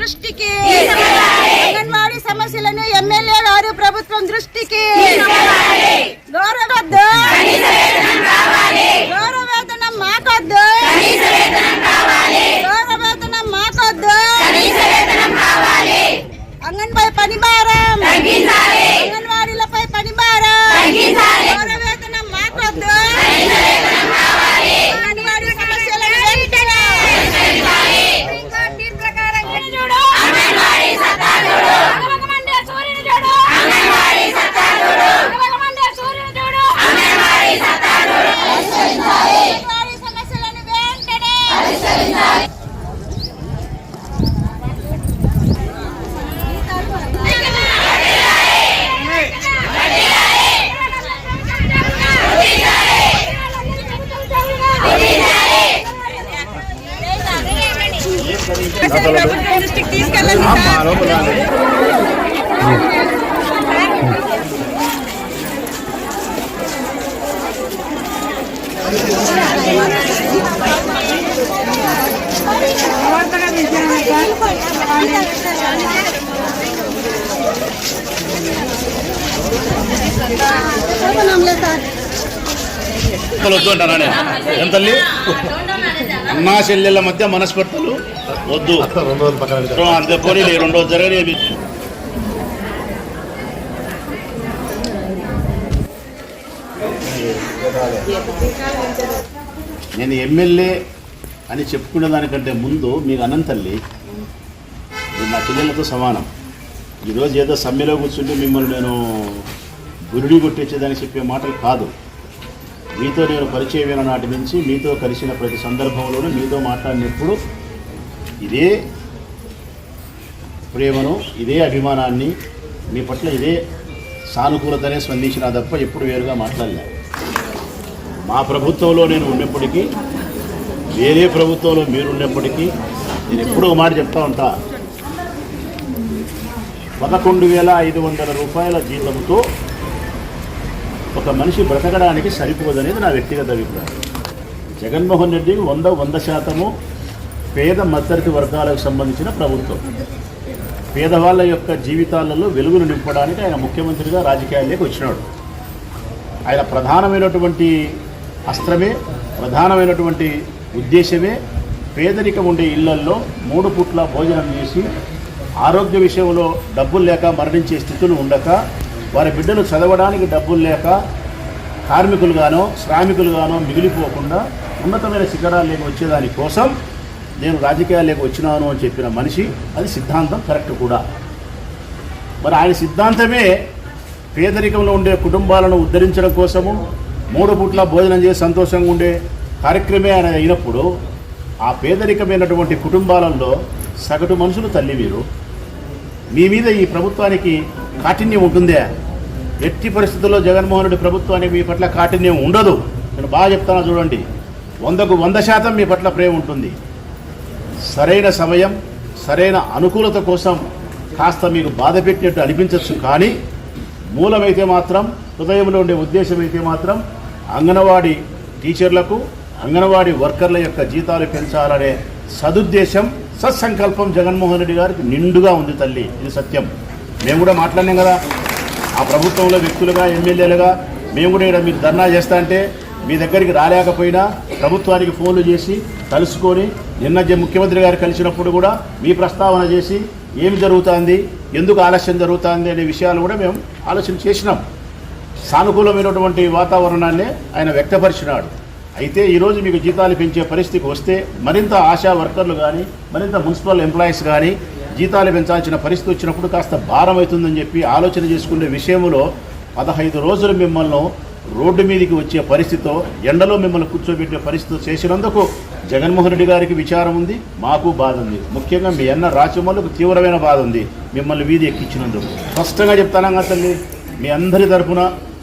దృష్టికి. అంగన్వాడీ సమస్యలను ఎమ్మెల్యే గారు ప్రభుత్వం దృష్టికి. గౌరవద్దు ప్రభుత్వం దృష్టికి తీసుకెళ్ళండి సార్ అసలు వద్దు అంటానా నేను? ఏం తల్లి? చెల్లెళ్ళ మధ్య మనస్పర్ధలు వద్దు. అంతే పోనీ రెండు రోజులు జరగలేదు నేను ఎమ్మెల్యే అని చెప్పుకునే దానికంటే ముందు మీకు అన్నం తల్లి మీరు నా చెల్లెళ్ళతో సమానం. ఈరోజు ఏదో సమ్మెలో కూర్చుంటే మిమ్మల్ని నేను గురుడి కొట్టించేదని చెప్పే మాటలు కాదు. మీతో నేను పరిచయమైన నాటి నుంచి మీతో కలిసిన ప్రతి సందర్భంలోనూ మీతో మాట్లాడినప్పుడు ఇదే ప్రేమను ఇదే అభిమానాన్ని మీ పట్ల ఇదే సానుకూలతనే స్పందించినా తప్ప ఎప్పుడు వేరుగా మాట్లాడలే. మా ప్రభుత్వంలో నేను ఉన్నప్పటికీ వేరే ప్రభుత్వంలో మీరు ఉన్నప్పటికీ నేను ఎప్పుడో మాట చెప్తా ఉంటా. పదకొండు వేల ఐదు వందల రూపాయల జీతంతో ఒక మనిషి బ్రతకడానికి సరిపోదనేది నా వ్యక్తిగత అభిప్రాయం. జగన్మోహన్ రెడ్డి వంద వంద శాతము పేద మధ్యతరగతి వర్గాలకు సంబంధించిన ప్రభుత్వం. పేదవాళ్ళ యొక్క జీవితాలలో వెలుగులు నింపడానికి ఆయన ముఖ్యమంత్రిగా రాజకీయాల్లోకి వచ్చినాడు. ఆయన ప్రధానమైనటువంటి అస్త్రమే ప్రధానమైనటువంటి ఉద్దేశమే పేదరికం ఉండే ఇళ్ళల్లో మూడు పూట్ల భోజనం చేసి ఆరోగ్య విషయంలో డబ్బులు లేక మరణించే స్థితులు ఉండక వారి బిడ్డలు చదవడానికి డబ్బులు లేక కార్మికులుగానో శ్రామికులుగానో మిగిలిపోకుండా ఉన్నతమైన శిఖరాల్లోకి వచ్చేదాని కోసం నేను రాజకీయాల్లోకి వచ్చినాను అని చెప్పిన మనిషి అది సిద్ధాంతం కరెక్ట్ కూడా. మరి ఆయన సిద్ధాంతమే పేదరికంలో ఉండే కుటుంబాలను ఉద్ధరించడం కోసము మూడు పూట్ల భోజనం చేసి సంతోషంగా ఉండే కార్యక్రమే ఆయన అయినప్పుడు ఆ పేదరికమైనటువంటి కుటుంబాలలో సగటు మనుషులు తల్లి మీరు మీ మీద ఈ ప్రభుత్వానికి కాఠిన్యం ఉంటుందే. ఎట్టి పరిస్థితుల్లో జగన్మోహన్ రెడ్డి ప్రభుత్వానికి మీ పట్ల కాఠిన్యం ఉండదు. నేను బాగా చెప్తాను చూడండి. వందకు వంద శాతం మీ పట్ల ప్రేమ ఉంటుంది. సరైన సమయం సరైన అనుకూలత కోసం కాస్త మీకు బాధ పెట్టినట్టు అనిపించవచ్చు కానీ మూలమైతే మాత్రం హృదయంలో ఉండే ఉద్దేశం అయితే మాత్రం అంగన్వాడీ టీచర్లకు అంగన్వాడీ వర్కర్ల యొక్క జీతాలు పెంచాలనే సదుద్దేశం సత్సంకల్పం జగన్మోహన్ రెడ్డి గారికి నిండుగా ఉంది తల్లి. ఇది సత్యం. మేము కూడా మాట్లాడినాం కదా. ఆ ప్రభుత్వంలో వ్యక్తులుగా ఎమ్మెల్యేలుగా మేము కూడా ఇక్కడ మీకు ధర్నా చేస్తా అంటే మీ దగ్గరికి రాలేకపోయినా ప్రభుత్వానికి ఫోన్లు చేసి కలుసుకొని నిన్న ముఖ్యమంత్రి గారు కలిసినప్పుడు కూడా మీ ప్రస్తావన చేసి ఏమి జరుగుతుంది ఎందుకు ఆలస్యం జరుగుతుంది అనే విషయాలు కూడా మేము ఆలోచన చేసినాం. సానుకూలమైనటువంటి వాతావరణాన్ని ఆయన వ్యక్తపరిచినాడు. అయితే ఈరోజు మీకు జీతాలు పెంచే పరిస్థితికి వస్తే మరింత ఆశా వర్కర్లు కానీ మరింత మున్సిపల్ ఎంప్లాయీస్ కానీ జీతాలు పెంచాల్సిన పరిస్థితి వచ్చినప్పుడు కాస్త భారం అవుతుందని చెప్పి ఆలోచన చేసుకునే విషయంలో పదహైదు రోజులు మిమ్మల్ని రోడ్డు మీదకి వచ్చే పరిస్థితితో ఎండలో మిమ్మల్ని కూర్చోబెట్టే పరిస్థితి చేసినందుకు జగన్మోహన్ రెడ్డి గారికి విచారం ఉంది మాకు బాధ ఉంది. ముఖ్యంగా మీ అన్న రాచమల్లకు తీవ్రమైన బాధ ఉంది మిమ్మల్ని వీధి ఎక్కించినందుకు. స్పష్టంగా చెప్తానా తల్లి? మీ అందరి తరఫున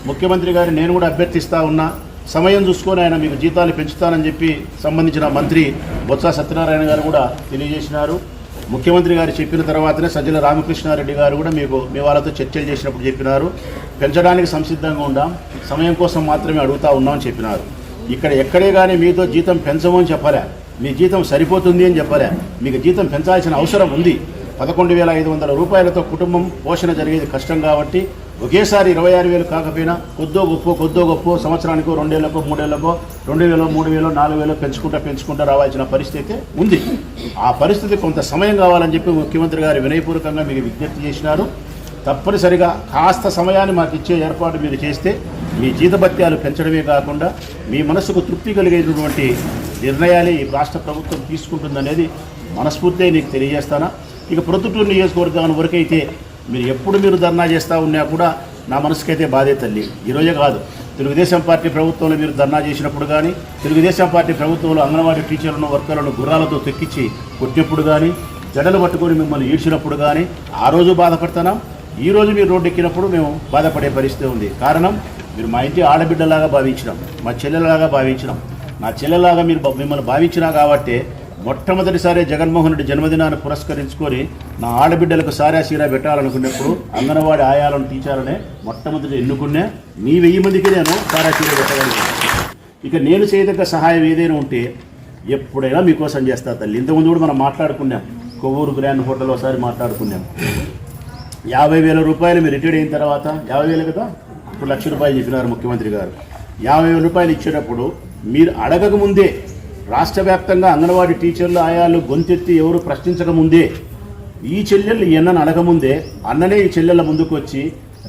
ముఖ్యమంత్రి గారిని నేను కూడా అభ్యర్థిస్తా ఉన్నా. సమయం చూసుకొని ఆయన మీకు జీతాలు పెంచుతానని చెప్పి సంబంధించిన మంత్రి బొత్స సత్యనారాయణ గారు కూడా తెలియజేసినారు. ముఖ్యమంత్రి గారు చెప్పిన తర్వాతనే సజ్జల రామకృష్ణారెడ్డి గారు కూడా మీకు మీ వాళ్ళతో చర్చలు చేసినప్పుడు చెప్పినారు. పెంచడానికి సంసిద్ధంగా ఉండాం సమయం కోసం మాత్రమే అడుగుతా ఉన్నామని చెప్పినారు. ఇక్కడ ఎక్కడే కానీ మీతో జీతం పెంచమని చెప్పలే. మీ జీతం సరిపోతుంది అని చెప్పలే. మీకు జీతం పెంచాల్సిన అవసరం ఉంది. పదకొండు వేల ఐదు వందల రూపాయలతో కుటుంబం పోషణ జరిగేది కష్టం కాబట్టి ఒకేసారి ఇరవై ఆరు వేలు కాకపోయినా కొద్దో గొప్ప కొద్దో గొప్ప సంవత్సరానికి రెండేళ్ళకో మూడేళ్ళకో రెండు వేలో మూడు వేలో నాలుగు వేలు పెంచుకుంటా పెంచుకుంటా రావాల్సిన పరిస్థితి ఉంది. ఆ పరిస్థితి కొంత సమయం కావాలని చెప్పి ముఖ్యమంత్రి గారు వినయపూర్వకంగా మీకు విజ్ఞప్తి చేసినారు. తప్పనిసరిగా కాస్త సమయాన్ని మాకు ఇచ్చే ఏర్పాటు మీరు చేస్తే మీ జీతభత్యాలు పెంచడమే కాకుండా మీ మనసుకు తృప్తి కలిగేటటువంటి నిర్ణయాలే ఈ రాష్ట్ర ప్రభుత్వం తీసుకుంటుందనేది మనస్ఫూర్తిగా నీకు తెలియజేస్తానా? ఇక ప్రొద్దుటూరు నియోజకవర్గం వరకైతే మీరు ఎప్పుడు మీరు ధర్నా చేస్తూ ఉన్నా కూడా నా మనసుకైతే బాధే తల్లి. ఈరోజే కాదు. తెలుగుదేశం పార్టీ ప్రభుత్వంలో మీరు ధర్నా చేసినప్పుడు కానీ తెలుగుదేశం పార్టీ ప్రభుత్వంలో అంగన్వాడీ టీచర్లను వర్కర్లను గుర్రాలతో తెక్కించి కొట్టినప్పుడు కానీ జడలు పట్టుకొని మిమ్మల్ని ఈడ్చినప్పుడు కానీ ఆ రోజు బాధపడుతున్నాం ఈ రోజు మీరు రోడ్డు ఎక్కినప్పుడు మేము బాధపడే పరిస్థితి ఉంది. కారణం మీరు మా ఇంటి ఆడబిడ్డలాగా భావించినాం. మా చెల్లెలాగా భావించినాం. నా చెల్లెలాగా మీరు మిమ్మల్ని భావించినా కాబట్టి మొట్టమొదటిసారి జగన్మోహన్ రెడ్డి జన్మదినాన్ని పురస్కరించుకొని నా ఆడబిడ్డలకు సారా సీరా పెట్టాలనుకున్నప్పుడు అంగన్వాడి ఆయాలను తీర్చాలనే మొట్టమొదటి ఎన్నుకునే మీ వెయ్యి మందికి నేను సారా సీరా పెట్టగలిగాను ఇక నేను చేయదగ్గ సహాయం ఏదైనా ఉంటే ఎప్పుడైనా మీకోసం చేస్తా తల్లి. ఇంతకుముందు కూడా మనం మాట్లాడుకున్నాం. కొవ్వూరు గ్రాండ్ హోటల్ ఒకసారి మాట్లాడుకున్నాం. యాభై వేల రూపాయలు మీరు రిటైర్డ్ అయిన తర్వాత యాభై వేలు కదా? ఇప్పుడు లక్ష రూపాయలు చెప్పినారు ముఖ్యమంత్రి గారు. యాభై వేల రూపాయలు ఇచ్చేటప్పుడు మీరు అడగక ముందే రాష్ట్ర వ్యాప్తంగా అంగన్వాడీ టీచర్లు ఆయాలు గొంతెత్తి ఎవరు ప్రశ్నించక ముందే ఈ చెల్లెళ్ళు ఎన్నని అడగముందే అన్ననే ఈ చెల్లెళ్ళ ముందుకు వచ్చి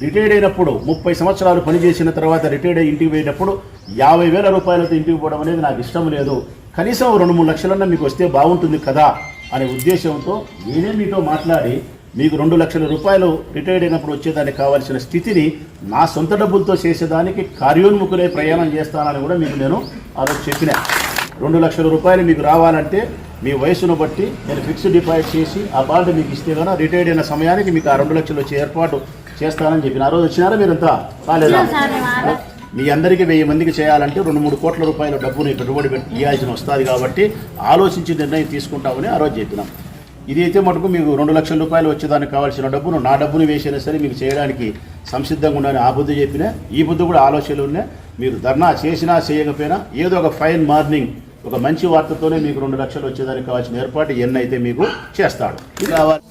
రిటైర్డ్ అయినప్పుడు ముప్పై సంవత్సరాలు పనిచేసిన తర్వాత రిటైర్డ్ అయ్యి ఇంటికి పోయేటప్పుడు యాభై వేల రూపాయలతో ఇంటికి పోవడం అనేది నాకు ఇష్టం లేదు. కనీసం రెండు మూడు లక్షలన్నా మీకు వస్తే బాగుంటుంది కదా అనే ఉద్దేశంతో నేనే మీతో మాట్లాడి మీకు రెండు లక్షల రూపాయలు రిటైర్డ్ అయినప్పుడు వచ్చేదానికి కావాల్సిన స్థితిని నా సొంత డబ్బులతో చేసేదానికి కార్యోన్ముఖులే ప్రయాణం చేస్తానని కూడా మీకు నేను ఆ రోజు చెప్పిన. రెండు లక్షల రూపాయలు మీకు రావాలంటే మీ వయసును బట్టి నేను ఫిక్స్డ్ డిపాజిట్ చేసి ఆ బాండ్ మీకు ఇస్తే కనుక రిటైర్డ్ అయిన సమయానికి మీకు ఆ రెండు లక్షలు వచ్చే ఏర్పాటు చేస్తానని చెప్పిన ఆ రోజు వచ్చినారా మీరంతా? కాలేదా మీ అందరికీ వెయ్యి మందికి చేయాలంటే రెండు మూడు కోట్ల రూపాయల డబ్బుని పెట్టుబడి పెట్టి ఇవ్వాల్సిన వస్తుంది కాబట్టి ఆలోచించి నిర్ణయం తీసుకుంటామని ఆ రోజు చెప్పినాం. ఇది అయితే మటుకు మీకు రెండు లక్షల రూపాయలు వచ్చేదానికి కావాల్సిన డబ్బును నా డబ్బుని వేసినా సరే మీకు చేయడానికి సంసిద్ధంగా ఉండని ఆ బుద్ధి చెప్పినా. ఈ బుద్ధి కూడా ఆలోచనలు ఉన్నాయి మీరు ధర్నా చేసినా చేయకపోయినా ఏదో ఒక ఫైన్ మార్నింగ్ ఒక మంచి వార్తతోనే మీకు రెండు లక్షలు వచ్చేదానికి కావాల్సిన ఏర్పాటు ఎన్నైతే మీకు చేస్తాడు. కావాలి.